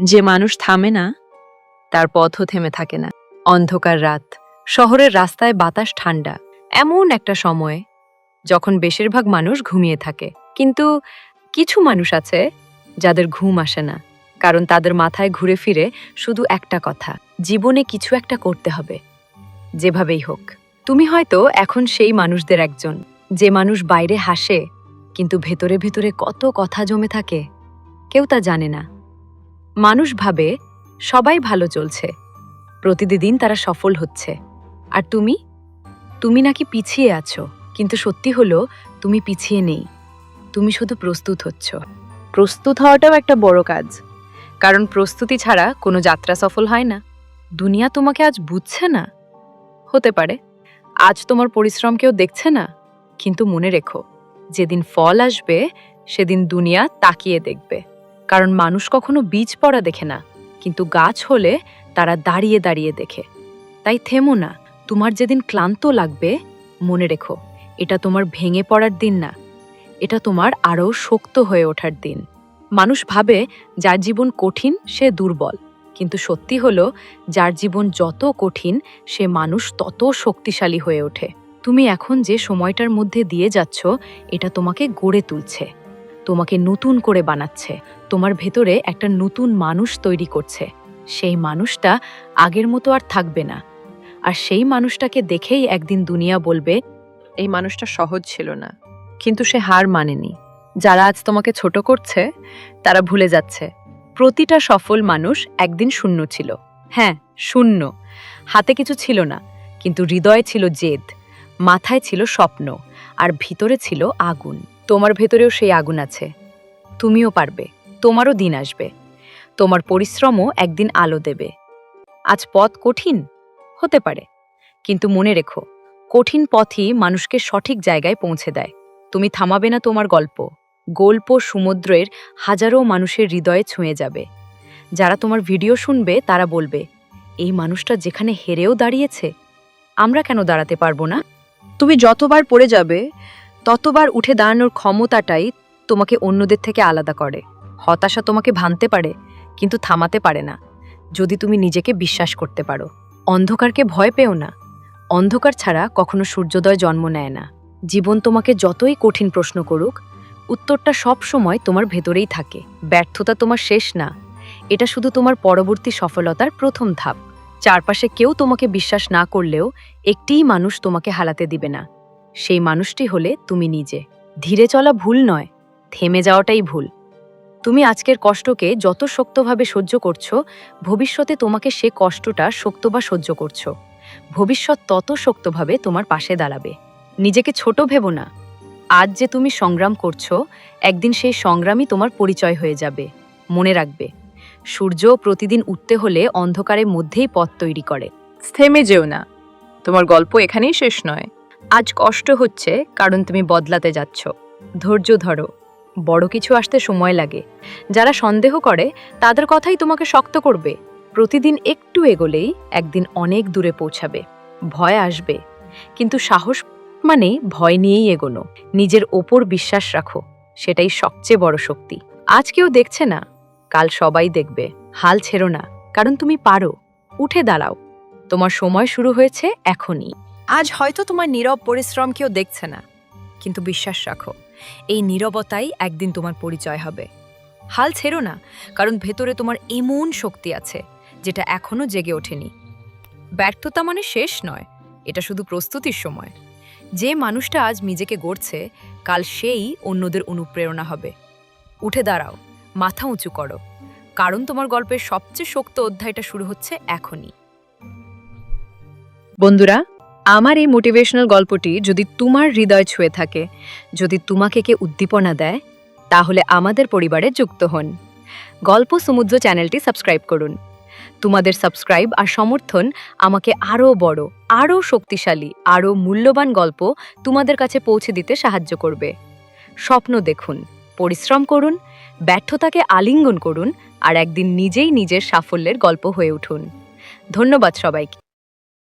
যে মানুষ থামে না, তার পথও থেমে থাকে না। অন্ধকার রাত, শহরের রাস্তায় বাতাস ঠান্ডা, এমন একটা সময় যখন বেশিরভাগ মানুষ ঘুমিয়ে থাকে। কিন্তু কিছু মানুষ আছে যাদের ঘুম আসে না, কারণ তাদের মাথায় ঘুরে ফিরে শুধু একটা কথা, জীবনে কিছু একটা করতে হবে। যেভাবেই হোক, তুমি হয়তো এখন সেই মানুষদের একজন, যে মানুষ বাইরে হাসে, কিন্তু ভেতরে ভেতরে কত কথা জমে থাকে, কেউ তা জানে না। মানুষ ভাবে সবাই ভালো চলছে। প্রতিদিন তারা সফল হচ্ছে। আর তুমি? তুমি নাকি পিছিয়ে আছো, কিন্তু সত্যি হলো তুমি পিছিয়ে নেই। তুমি শুধু প্রস্তুত হচ্ছ। প্রস্তুত হওয়াটাও একটা বড় কাজ। কারণ প্রস্তুতি ছাড়া কোনো যাত্রা সফল হয় না। দুনিয়া তোমাকে আজ বুঝছে না? হতে পারে। আজ তোমার পরিশ্রম কেউ দেখছে না? কিন্তু মনে রেখো, যেদিন ফল আসবে, সেদিন দুনিয়া তাকিয়ে দেখবে। কারণ মানুষ কখনো বীজ পড়া দেখে না, কিন্তু গাছ হলে তারা দাঁড়িয়ে দাঁড়িয়ে দেখে। তাই থেমো না, তোমার যেদিন ক্লান্ত লাগবে, মনে রেখো, এটা তোমার ভেঙে পড়ার দিন না, এটা তোমার আরও শক্ত হয়ে ওঠার দিন। মানুষ ভাবে, যার জীবন কঠিন, সে দুর্বল, কিন্তু সত্যি হলো, যার জীবন যত কঠিন, সে মানুষ তত শক্তিশালী হয়ে ওঠে। তুমি এখন যে সময়টার মধ্যে দিয়ে যাচ্ছ, এটা তোমাকে গড়ে তুলছে। তোমাকে নতুন করে বানাচ্ছে। তোমার ভেতরে একটা নতুন মানুষ তৈরি করছে। সেই মানুষটা আগের মতো আর থাকবে না। আর সেই মানুষটাকে দেখেই একদিন দুনিয়া বলবে, এই মানুষটা সহজ ছিল না। কিন্তু সে হার মানেনি। যারা আজ তোমাকে ছোট করছে, তারা ভুলে যাচ্ছে। প্রতিটা সফল মানুষ একদিন শূন্য ছিল। হ্যাঁ শূন্য। হাতে কিছু ছিল না, কিন্তু হৃদয়ে ছিল জেদ। মাথায় ছিল স্বপ্ন। আর ভিতরে ছিল আগুন। তোমার ভেতরেও সেই আগুন আছে। তুমিও পারবে, তোমারও দিন আসবে। তোমার পরিশ্রমও একদিন আলো দেবে। আজ পথ কঠিন? হতে পারে। কিন্তু মনে রেখো, কঠিন পথই মানুষকে সঠিক জায়গায় পৌঁছে দেয়। তুমি থামাবে না তোমার গল্প। গল্প সমুদ্রের হাজারো মানুষের হৃদয়ে ছুঁয়ে যাবে। যারা তোমার ভিডিও শুনবে, তারা বলবে, এই মানুষটা যেখানে হেরেও দাঁড়িয়েছে, আমরা কেন দাঁড়াতে পারব না? তুমি যতবার পড়ে যাবে ততবার উঠে দাঁড়ানোর ক্ষমতাটাই তোমাকে অন্যদের থেকে আলাদা করে। হতাশা তোমাকে ভাঙতে পারে, কিন্তু থামাতে পারে না, যদি তুমি নিজেকে বিশ্বাস করতে পারো। অন্ধকারকে ভয় পেও না। অন্ধকার ছাড়া কখনো সূর্যোদয় জন্ম নেয় না। জীবন তোমাকে যতই কঠিন প্রশ্ন করুক, উত্তরটা সব সময় তোমার ভেতরেই থাকে। ব্যর্থতা তোমার শেষ না। এটা শুধু তোমার পরবর্তী সফলতার প্রথম ধাপ। চারপাশে কেউ তোমাকে বিশ্বাস না করলেও একটিই মানুষ তোমাকে হালাতে দিবে না। সেই মানুষটি হলে তুমি নিজে। ধীরে চলা ভুল নয়, থেমে যাওয়াটাই ভুল। তুমি আজকের কষ্টকে যত শক্তভাবে সহ্য করছ, ভবিষ্যতে তোমাকে সে কষ্টটা শক্ত বা সহ্য করছ। ভবিষ্যৎ তত শক্তভাবে তোমার পাশে দাঁড়াবে। নিজেকে ছোট ভেবো না। আজ যে তুমি সংগ্রাম করছ, একদিন সেই সংগ্রামই তোমার পরিচয় হয়ে যাবে। মনে রাখবে, সূর্য প্রতিদিন উঠতে হলে অন্ধকারের মধ্যেই পথ তৈরি করে। থেমে যেও না। তোমার গল্প এখানেই শেষ নয়। আজ কষ্ট হচ্ছে, কারণ তুমি বদলাতে যাচ্ছ। ধৈর্য ধরো। বড় কিছু আসতে সময় লাগে। যারা সন্দেহ করে, তাদের কথাই তোমাকে শক্ত করবে। প্রতিদিন একটু এগোলেই একদিন অনেক দূরে পৌঁছাবে। ভয় আসবে। কিন্তু সাহস মানে ভয় নিয়েই এগোনো। নিজের ওপর বিশ্বাস রাখো। সেটাই সবচেয়ে বড় শক্তি। আজ কেউ দেখছে না। কাল সবাই দেখবে। হাল ছেড়ো না। কারণ তুমি পারো। উঠে দাঁড়াও। তোমার সময় শুরু হয়েছে এখনই। আজ হয়তো তোমার নীরব পরিশ্রম কেউ দেখছে না। কিন্তু বিশ্বাস রাখো, এই নীরবতাই একদিন তোমার পরিচয় হবে। হাল ছেড়ো না, কারণ ভেতরে তোমার এমন শক্তি আছে, যেটা এখনও জেগে ওঠেনি। ব্যর্থতা মানে শেষ নয়, এটা শুধু প্রস্তুতির সময়। যে মানুষটা আজ নিজেকে গড়ছে, কাল সেই অন্যদের অনুপ্রেরণা হবে। উঠে দাঁড়াও, মাথা উঁচু করো, কারণ তোমার গল্পের সবচেয়ে শক্ত অধ্যায়টা শুরু হচ্ছে এখনই। বন্ধুরা আমার এই মোটিভেশনাল গল্পটি যদি তোমার হৃদয় ছুঁয়ে থাকে, যদি তোমাকে কে উদ্দীপনা দেয়, তাহলে আমাদের পরিবারে যুক্ত হন। গল্প সমুদ্র চ্যানেলটি সাবস্ক্রাইব করুন। তোমাদের সাবস্ক্রাইব আর সমর্থন আমাকে আরও বড়, আরও শক্তিশালী, আরও মূল্যবান গল্প তোমাদের কাছে পৌঁছে দিতে সাহায্য করবে। স্বপ্ন দেখুন, পরিশ্রম করুন, ব্যর্থতাকে আলিঙ্গন করুন আর একদিন নিজেই নিজের সাফল্যের গল্প হয়ে উঠুন। ধন্যবাদ সবাইকে।